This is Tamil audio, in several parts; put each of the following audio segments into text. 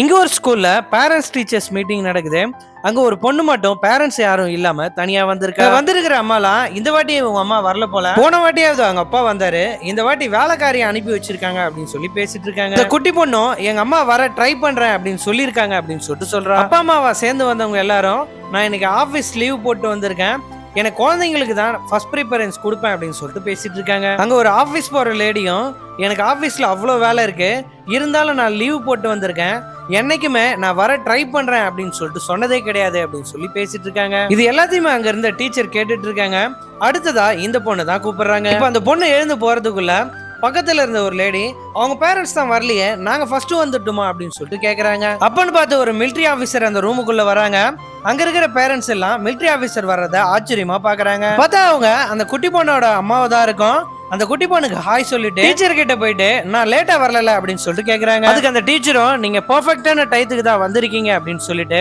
இங்க ஒரு ஸ்கூல்ல பேரண்ட்ஸ் டீச்சர்ஸ் மீட்டிங் நடக்குது. அங்க ஒரு பொண்ணு மட்டும் பேரண்ட்ஸ் யாரும் இல்லாம தனியா வந்திருக்கா? வந்திருக்கிற அம்மாலாம் இந்த வாட்டி உங்க அம்மா வரல போல. போன வாட்டியாவது அவங்க அப்பா வந்தாரு. இந்த வாட்டி வேலைக்காரியை அனுப்பி வச்சிருக்காங்க அப்படின்னு சொல்லி பேசிட்டு இருக்காங்க. இந்த குட்டி பொண்ணும் எங்க அம்மா வர ட்ரை பண்றேன் அப்படின்னு சொல்லியிருக்காங்க அப்படின்னு சொல்லிட்டு சொல்றா. அப்பா அம்மாவா சேர்ந்து வந்தவங்க எல்லாரும் நான் இன்னைக்கு ஆபீஸ் லீவ் போட்டு வந்திருக்கேன். எனக்கு குழந்தைங்களுக்கு தான் ஃபர்ஸ்ட் ப்ரிஃபரன்ஸ் கொடுப்பேன் அப்படின்னு சொல்லிட்டு பேசிட்டு இருக்காங்க. அங்க ஒரு ஆபீஸ் போற லேடியும் எனக்கு ஆபீஸ்ல அவ்வளோ வேலை இருக்கு. இருந்தாலும் நான் லீவ் போட்டு வந்திருக்கேன். என்னைக்குமே நான் வர ட்ரை பண்றேன் அப்படின்னு சொல்லிட்டு சொன்னதே கிடையாது அப்படின்னு சொல்லி பேசிட்டு இருக்காங்க. இது எல்லாத்தையுமே அங்க இருந்த டீச்சர் கேட்டுட்டு இருக்காங்க. அடுத்ததா இந்த பொண்ணு தான் கூப்பிடுறாங்க. இப்போ அந்த பொண்ணு எழுந்து போறதுக்குள்ள பக்கத்துல இருந்த ஒரு லேடி அவங்க பேரண்ட்ஸ் தான் வரலையே நாங்க ஃபர்ஸ்ட் வந்துட்டுமா அப்படின்னு சொல்லிட்டு கேக்குறாங்க. அப்பன்னு பார்த்து ஒரு மிலிட்ரி ஆபீசர் அந்த ரூமுக்குள்ள வராங்க. அங்க இருக்கிற பேரண்ட்ஸ் எல்லாம் மிலிட்ரி ஆபீசர் வர்றத ஆச்சரியமா பாக்குறாங்க. பார்த்தா அவங்க அந்த குட்டி பொண்ணோட அம்மாவை தான் இருக்கும். அந்த குட்டி பொண்ணுக்கு ஹாய் சொல்லிட்டு டீச்சர் கிட்ட போயிட்டு நான் லேட்டா வரல அப்படின்னு சொல்லிட்டு கேக்குறாங்க. அதுக்கு அந்த டீச்சரும் நீங்க பெர்ஃபெக்டான டயத்துக்கு தான் வந்திருக்கீங்க அப்படின்னு சொல்லிட்டு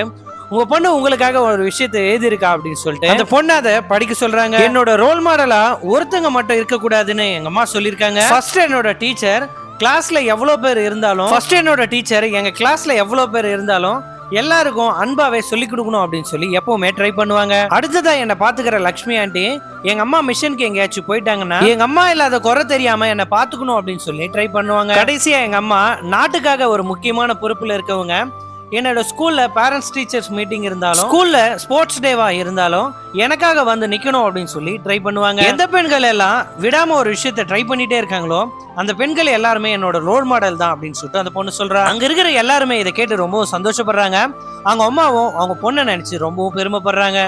உங்க பொண்ணு உங்களுக்காக ஒரு விஷயத்தை எழுதியிருக்கா அப்படின்னு சொல்லிட்டு அந்த பொண்ணு அதை படிக்க சொல்றாங்க. என்னோட ரோல் மாடலா ஒருத்தங்க மட்டும் இருக்க கூடாதுன்னு எங்க அம்மா சொல்லியிருக்காங்க. ஃபர்ஸ்ட் என்னோட டீச்சர் கிளாஸ்ல எவ்வளவு பேர் இருந்தாலும் ஃபர்ஸ்ட் என்னோட டீச்சர் எங்க கிளாஸ்ல எவ்வளவு பேர் இருந்தாலும் எல்லாருக்கும் அன்பாவே சொல்லி கொடுக்கணும் அப்படின்னு சொல்லி எப்பவுமே ட்ரை பண்ணுவாங்க. அடுத்ததா என்னை பாத்துக்கிற லக்ஷ்மி ஆண்டி எங்க அம்மா மிஷனுக்கு எங்கேயாச்சும் போயிட்டாங்கன்னா எங்க அம்மா இல்லாத குறை தெரியாம என்னை பாத்துக்கணும் அப்படின்னு சொல்லி ட்ரை பண்ணுவாங்க. கடைசியா எங்க அம்மா நாட்டுக்காக ஒரு முக்கியமான பொறுப்புல இருக்கவங்க என்னோட ஸ்கூல்ல பேரண்ட்ஸ் டீச்சர்ஸ் மீட்டிங் இருந்தாலும் ஸ்கூல்ல ஸ்போர்ட்ஸ் டேவா இருந்தாலும் எனக்காக வந்து நிக்கணும் அப்படின்னு சொல்லி ட்ரை பண்ணுவாங்க. எந்த பெண்கள் எல்லாம் விடாம ஒரு விஷயத்த ட்ரை பண்ணிட்டே இருக்காங்களோ அந்த பெண்கள் எல்லாருமே என்னோட ரோல் மாடல் தான் அப்படின்னு சொல்லிட்டு அந்த பொண்ணு சொல்றா. அங்க இருக்கிற எல்லாருமே இதை கேட்டு ரொம்பவும் சந்தோஷப்படுறாங்க. அவங்க அம்மாவும் அவங்க பொண்ணை நினைச்சு ரொம்பவும் பெருமைப்படுறாங்க.